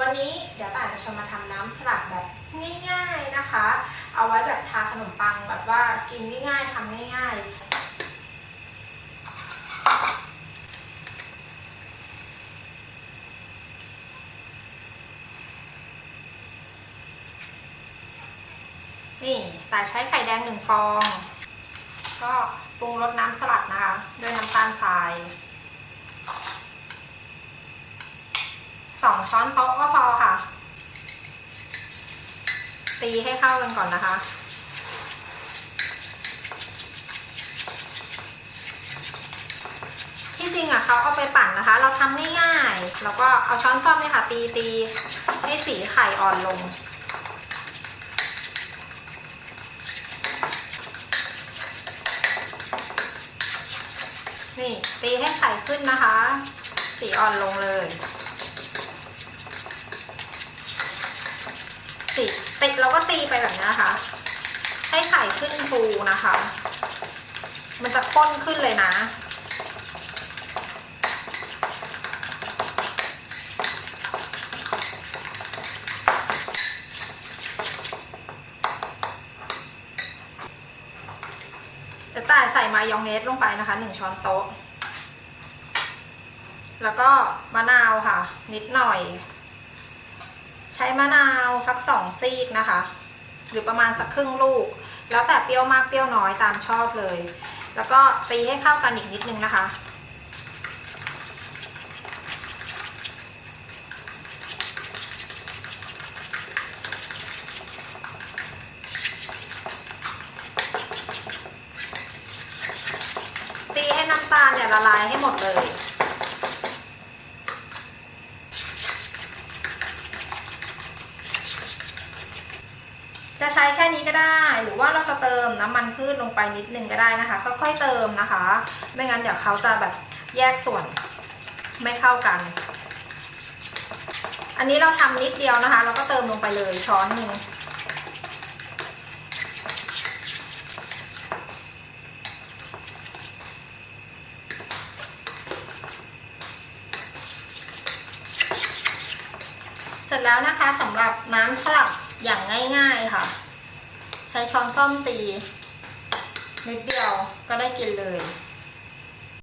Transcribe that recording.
วันนี้เดี๋ยวต่าจะชวนมาทำน้ำสลัดแบบง่าย ๆนะคะ เอาไว้แบบทาขนมปังแบบว่ากินง่าย ๆทำง่าย ๆนี่แต่ใช้ไข่แดงหนึ่งฟอง ก็ปรุงรสน้ำสลัดนะคะ ด้วยน้ำตาลทราย องช้อนโต๊ะก็พอค่ะ ตีให้เข้ากันก่อนนะคะ ที่จริงอะเขาเอาไปปั่นนะคะ เราทำง่ายๆ แล้วก็เอาช้อนส้อมเนี่ยค่ะ ตีตีให้สีไข่อ่อนลงนี่ตีให้ไข่ขึ้นนะคะ สีอ่อนลงเลย สีติดเราก็ตีไปแบบนี้นะคะ ให้ไข่ขึ้นฟูนะคะ มันจะข้นขึ้นเลยนะจะต่ายใส่มายองเนสลงไปนะคะหนึ่งช้อนโต๊ะ แล้วก็มะนาวค่ะ นิดหน่อย ใช้มะนาวสักสองซีกนะคะ หรือประมาณสักครึ่งลูก แล้วแต่เปรี้ยวมากเปรี้ยวน้อยตามชอบเลย แล้วก็ตีให้เข้ากันอีกนิดนึงนะคะตีให้น้ำตาลเนี่ยละลายให้หมดเลย จะใช้แค่นี้ก็ได้ หรือว่าเราจะเติมน้ำมันพืชลงไปนิดนึงก็ได้นะคะ ค่อยๆเติมนะคะ ไม่งั้นเดี๋ยวเขาจะแบบแยกส่วนไม่เข้ากัน อันนี้เราทำนิดเดียวนะคะ เราก็เติมลงไปเลยช้อนหนึ่งเสร็จแล้วนะคะสำหรับน้ำสลัด อย่างง่ายๆค่ะ ใช้ช้อนส้อมตีนิดเดียวก็ได้กินเลย